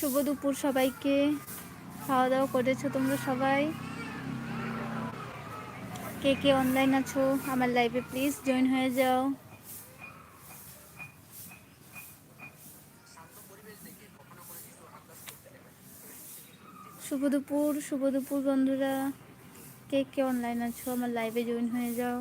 শুভ দুপুর সবাইকে। খাওয়া দাওয়া করেছ তোমরা সবাই? কে কে অনলাইন আছো? আমার লাইভে প্লিজ জয়েন হয়ে যাও। শুভ দুপুর শুভ দুপুর বন্ধুরা। কে কে অনলাইন আছো? আমার লাইভে জয়েন হয়ে যাও।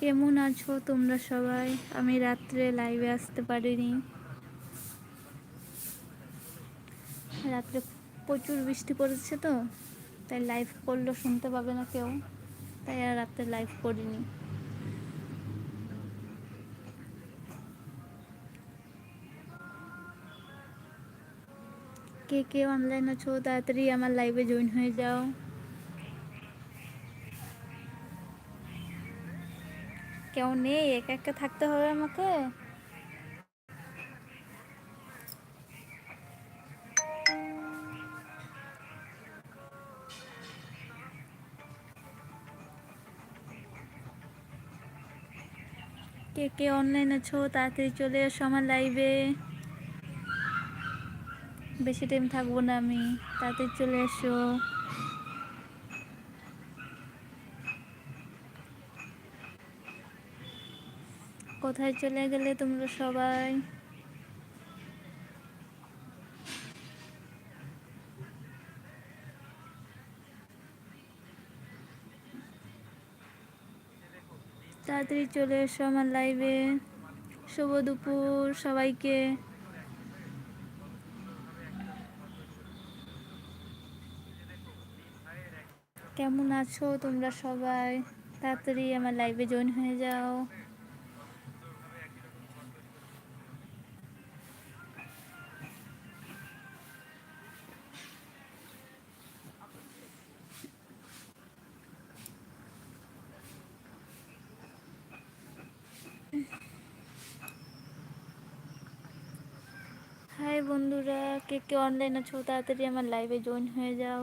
কেমন আছো তোমরা সবাই? আমি রাত্রে লাইভে আসতে পারিনি। রাত্রে প্রচুর বৃষ্টি পড়েছে তো, তাই লাইভ করলেও শুনতে পাবে না কেউ। তাই আর রাত্রে লাইভ করিনি। কে কে অনলাইন আছো, তাড়াতাড়ি আমার লাইভে জয়েন হয়ে যাও। কেউ নেই, একা একা থাকতে হবে আমাকে। কে কে অনলাইন আছো, তাড়াতাড়ি চলে এসো আমার লাইভে বেশি টাইম থাকব না আমি, তাড়াতাড়ি চলে এসো। কোথায় চলে গেলে তোমরা সবাই? তাড়াতাড়ি চলে এসো আমার লাইভে শুভ দুপুর সবাইকে। কেমন আছো তোমরা সবাই? তাড়াতাড়ি আমার লাইভে জয়েন হয়ে যাও। বন্ধুরা, কে কে অনলাইন আছো, তাড়াতাড়ি আমার লাইভে জয়েন হয়ে যাও।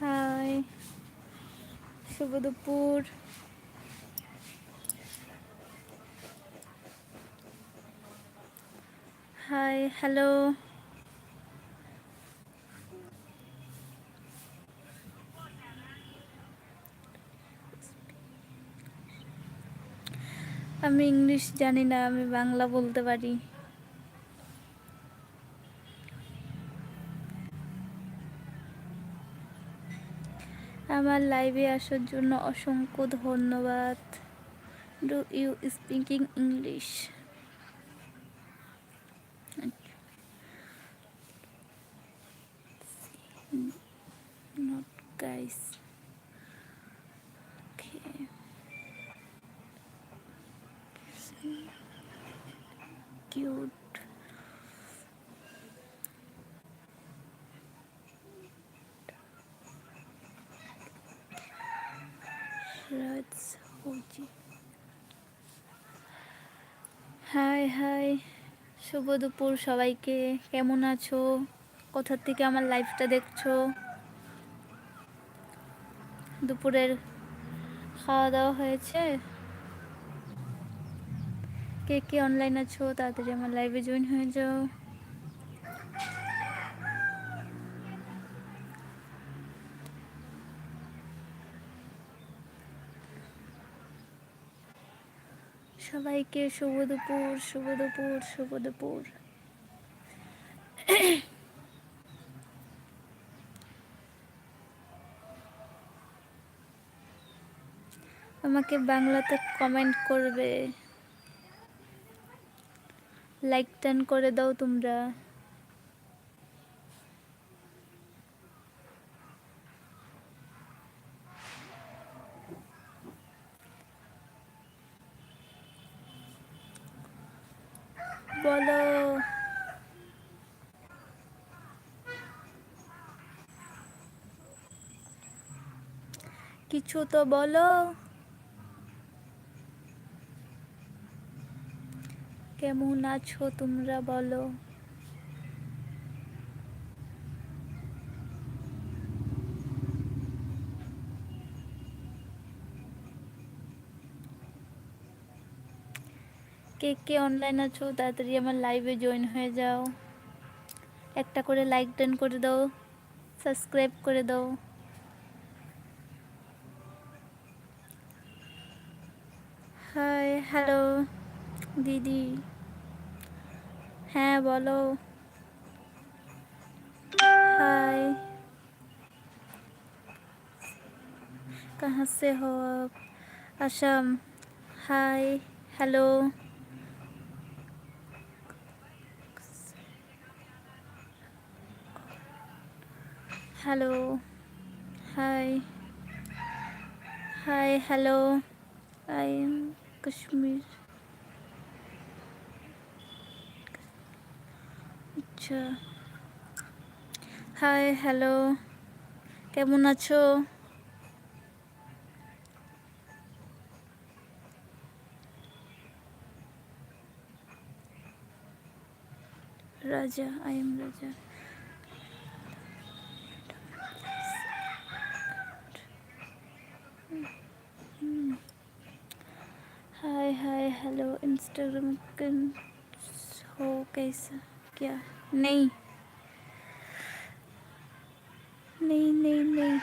হাই শুভ দুপুর। হাই হ্যালো আমি ইংলিশ জানি না, আমি বাংলা বলতে পারি। আমার লাইভে আসার জন্য অসংখ্য ধন্যবাদ। Do you speaking English not guys cute. Let's hi hi শুভ দুপুর সবাইকে কেমন আছো? কোথার থেকে আমার লাইফটা দেখছ? দুপুরের খাওয়া দাওয়া হয়েছে? কে কে অনলাইন আছো? তাড়াতাড়ি আমার লাইভে জয়েন হয়ে যাও। সবাইকে শুভ দুপুর শুভ দুপুর শুভ দুপুর। আমাকে বাংলাতে কমেন্ট করবে। লাইক টান করে দাও তোমরা। বলো। কিছু তো বলো। কেমন আছো তোমরা বলো? কে কে অনলাইন আছো, তাড়াতাড়ি আমার লাইভে জয়েন হয়ে যাও। একটা করে লাইক ডান করে দাও সাবস্ক্রাইব করে দাও। হাই হ্যালো দিদি। হ্যাঁ বলো হাই কাহা সে হো Assam hi hello hello hi hi hello I am Kashmir Kashmir अच्छा হাই হ্যালো কেমন আছো রাজা আই এম রাজা हाय हाय हेलो इंस्टाग्राम हो कैसा क्या नहीं নেই নেই নেই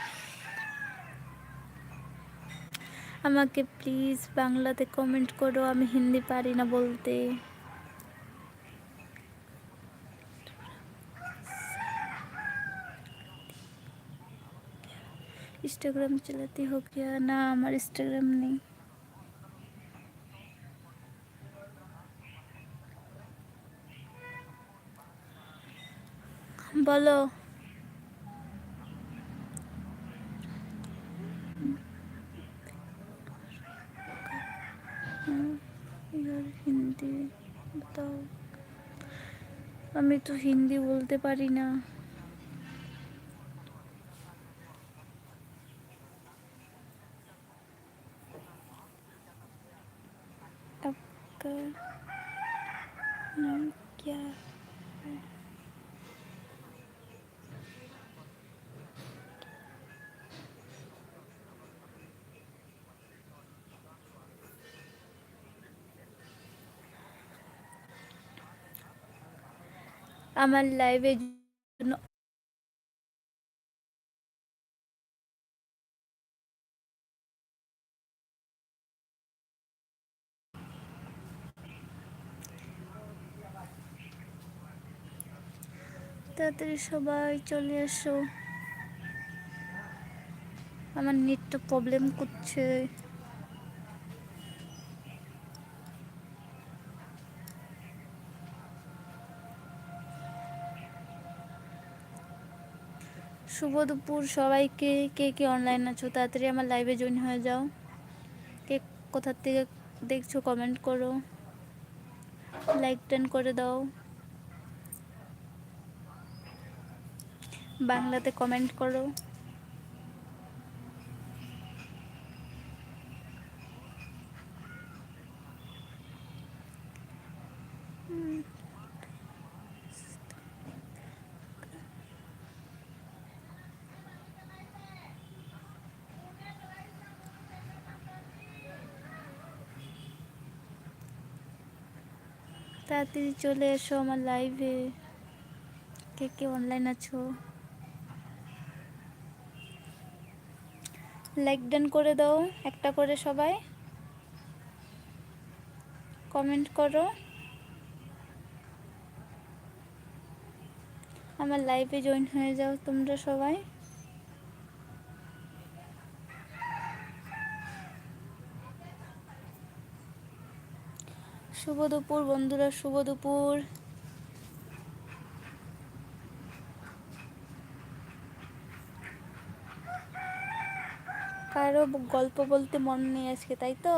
আমাকে প্লিজ বাংলাতে কমেন্ট করো আমি হিন্দি পারি না বলতে इंस्टाग्राम चलाती हो क्या ना আমার इंस्टाग्राम নেই বলো। হিন্দি আমি তো হিন্দি বলতে পারি না। আমার লাইভের জন্য তাড়াতাড়ি সবাই চলে এসো। আমার নেটটা প্রবলেম করছে। শুভ দুপুর সবাইকে। কে কে অনলাইন আছো, তাড়াতাড়ি আমার লাইভে জয়েন হয়ে যাও। কে কোথার থেকে দেখছ কমেন্ট করো। লাইক টেন করে দাও। বাংলাতে কমেন্ট করো। তাড়াতাড়ি চলে এসো আমার লাইভে কে কে অনলাইন আছো? লাইক ডান করে দাও, একটা করে সবাই। কমেন্ট করো। আমার লাইভে জয়েন হয়ে যাও তোমরা সবাই। শুভ দুপুর বন্ধুরা শুভ দুপুর। কারও গল্প বলতে মন নেই আজকে তাই তো?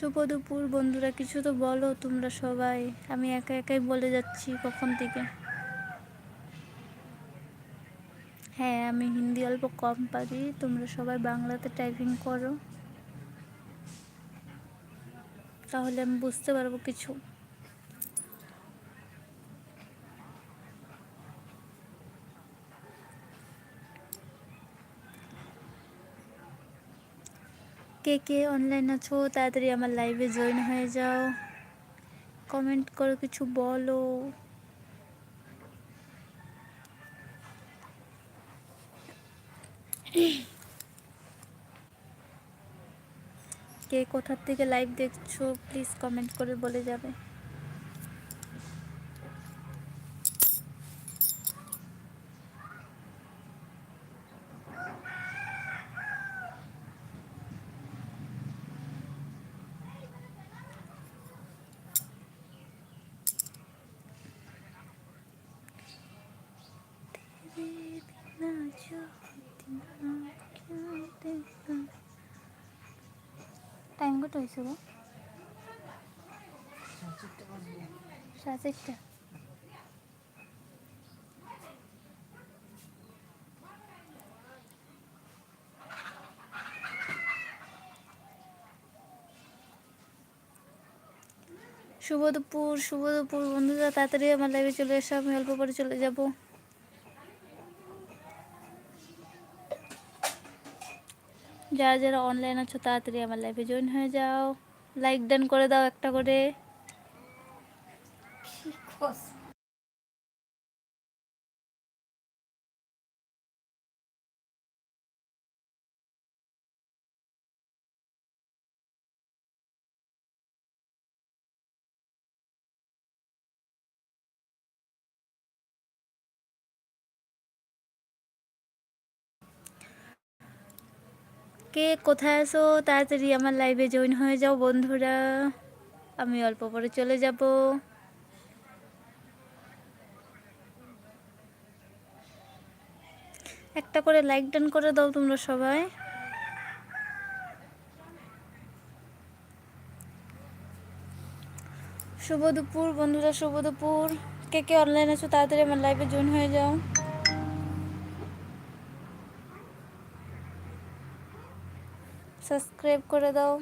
শুভ দুপুর, বন্ধুরা। কিছু তো বলো তোমরা সবাই। আমি একা একাই বলে যাচ্ছি কখন থেকে। হ্যাঁ আমি হিন্দি অল্প কম পারি। তোমরা সবাই বাংলাতে টাইপিং করো। তাহলে আমি বুঝতে পারব কিছু। কে কে অনলাইন আছো, তাড়াতাড়ি আমার লাইভে জয়েন হয়ে যাও। কমেন্ট করো, কিছু বলো। কে কোথার থেকে লাইভ দেখছ প্লিজ কমেন্ট করে বলে যাবে। টাইম কত হয়েছে গো? সাড়ে চারটা শুভ দুপুর শুভ দুপুর। বন্ধুরা, তাড়াতাড়ি আমার লাইভে চলে এসো, আমি অল্প পরে চলে যাব। যারা যারা অনলাইন আছো, তাড়াতাড়ি আমার লাইভে জয়েন হয়ে যাও। লাইক ডান করে দাও একটা করে। কে কোথায় আছো? তাড়াতাড়ি আমার লাইভে জয়েন হয়ে যাও বন্ধুরা। আমি অল্প পরে চলে যাব। একটা করে লাইক ডান করে দাও তোমরা সবাই। শুভ দুপুর বন্ধুরা, শুভ দুপুর। কে কে অনলাইন আছো, তাড়াতাড়ি আমার লাইভে জয়েন হয়ে যাও। সাবস্ক্রাইব করে দাও।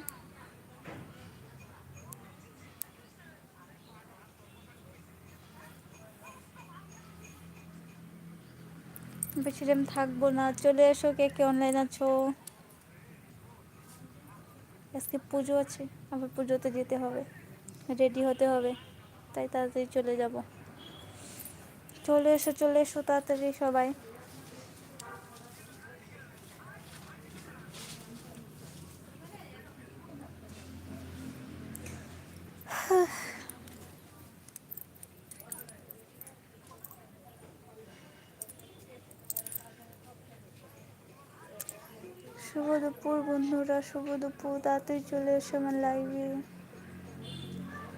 বেশি টাইম থাকব না। চলে এসো, কে কে অনলাইন আছো? আজকে পুজো আছে আবার পুজোতে যেতে হবে। রেডি হতে হবে, তাই তাড়াতাড়ি চলে যাব। চলে এসো চলে এসো তাড়াতাড়ি সবাই শুভ দুপুর বন্ধুরা, শুভ দুপুর। তাড়াতাড়ি চলে এসো আমার লাইভে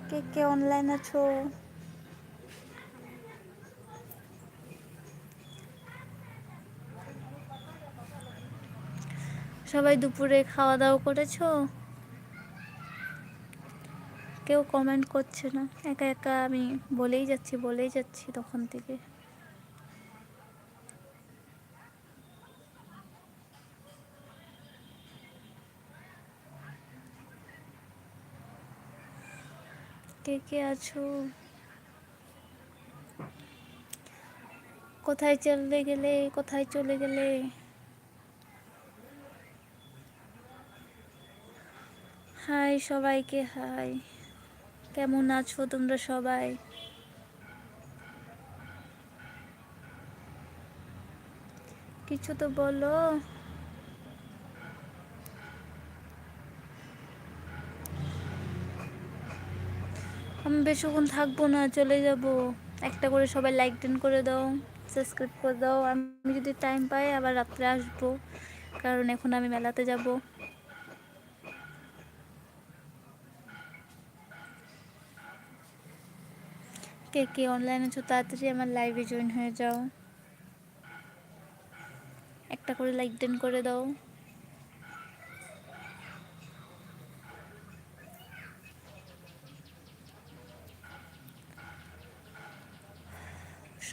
কে কে অনলাইন আছো? সবাই দুপুরে খাওয়া দাওয়া করেছ? কেউ কমেন্ট করছে না। একা একা আমি বলেই যাচ্ছি বলেই যাচ্ছি তখন থেকে। কে আছো? কোথায় চলে গেলে, কোথায় চলে গেলে? হাই সবাইকে, হাই। কেমন আছো তোমরা সবাই? কিছু তো বলো। বেশিক্ষণ থাকব না, চলে যাব। একটা করে সবাই লাইক টেন করে দাও সাবস্ক্রাইব করে দাও। আমি যদি টাইম পাই, আবার রাত্রে আসব। কারণ এখন আমি মেলাতে যাব। কে কে অনলাইনে আছো, তাড়াতাড়ি আমার লাইভে জয়েন হয়ে যাও। একটা করে লাইক টেন করে দাও।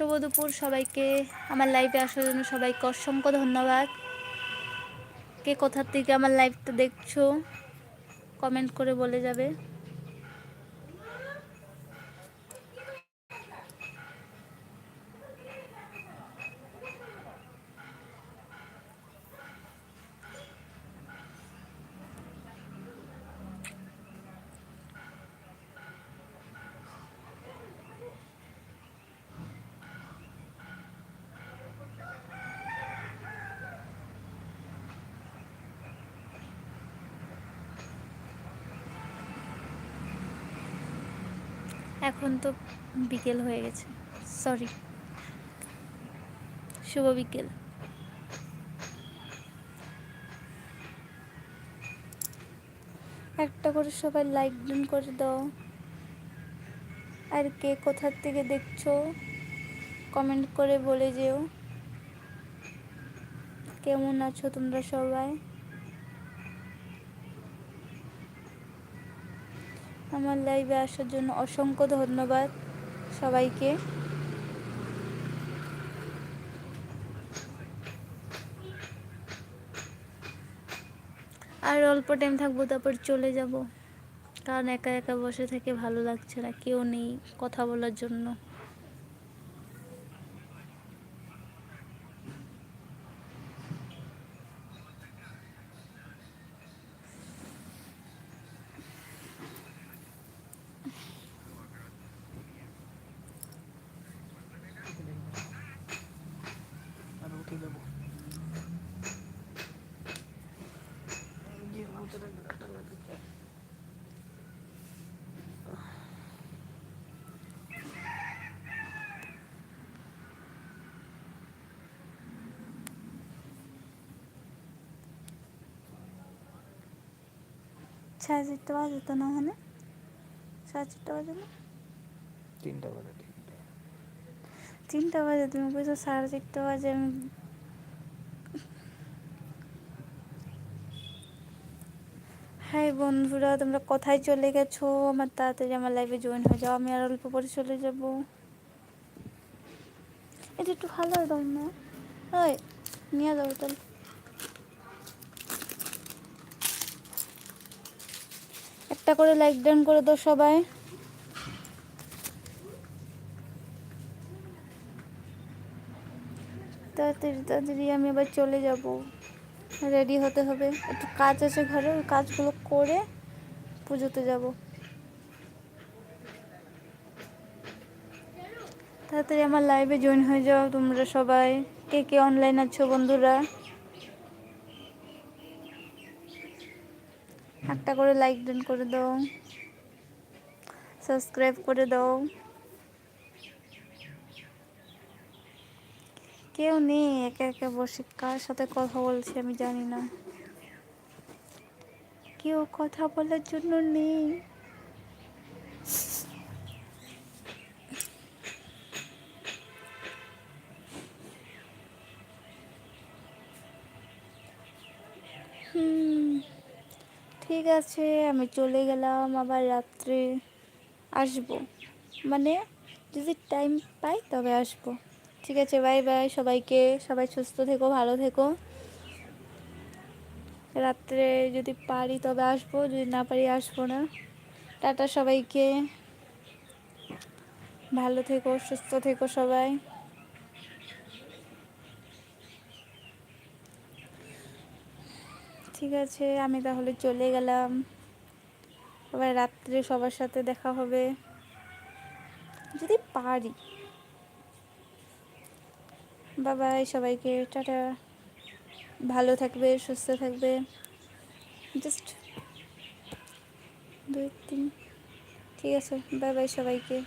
শুভ দুপুর সবাইকে। আমার লাইভে আসার জন্য সবাইকে অসংখ্য ধন্যবাদ। কে কোথার থেকে আমার লাইভটা দেখছ? কমেন্ট করে বলে যাবে। এখন তো বিকেল হয়ে গেছে। সরি শুভ বিকেল। একটা করে সবাই লাইক ডান করে দাও। আর কে কোথার থেকে দেখছ কমেন্ট করে বলে যেও। কেমন আছো তোমরা সবাই? আমার লাইভে আসার জন্য অসংখ্য ধন্যবাদ সবাইকে। আর অল্প টাইম থাকব, তারপর চলে যাব। কারণ একা একা বসে থেকে ভালো লাগছে না, কেউ নেই কথা বলার জন্য আর উঠে যাব সাড়ে চারটে বাজে তো না মানে সাড়ে চারটে বাজে না? তিনটা বাজে তিনটা। বাজে তুমি বলছো সাড়ে চারটে বাজে আমি হাই বন্ধুরা তোমরা কোথায় চলে গেছো? আমার তাড়াতাড়ি আমার লাইভে জয়েন হয়ে যাও আমি আর অল্প পরে চলে যাব। এটা একটু ভালো দাও না? ওই নিয়ে যাও তাহলে। একটা করে লাইক ডান করে দাও সবাই। তাড়াতাড়ি তাড়াতাড়ি, আমি আবার চলে যাব। রেডি হতে হবে। একটু কাজ আছে ঘরে, ওই কাজগুলো করে পুজোতে যাব। তাড়াতাড়ি আমার লাইভে জয়েন হয়ে যাও তোমরা সবাই। কে কে অনলাইন আছো বন্ধুরা? একটা করে লাইক ডান করে দাও। সাবস্ক্রাইব করে দাও। কেউ নেই একে একে বসে, কার সাথে কথা বলছে আমি জানি না। কেউ কথা বলার জন্য নেই। ঠিক আছে, আমি চলে গেলাম, আবার রাত্রে আসব। মানে যদি টাইম পাই তবে আসব। ঠিক আছে বাই বাই সবাইকে, সবাই সুস্থ থেকো, ভালো থেকো। রাত্রে যদি পারি তবে আসব, যদি না পারি আসব না। টাটা সবাইকে। ভালো থেকো, সুস্থ থেকো সবাই। ঠিক আছে আমি তাহলে চলে গেলাম। আবার রাত্রে সবার সাথে দেখা হবে। যদি পারি। বাবাই, সবাইকে টাটা। ভালো থাকবে, সুস্থ থাকবে। জাস্ট দুই, তিন। ঠিক আছে, বাই বাই সবাইকে।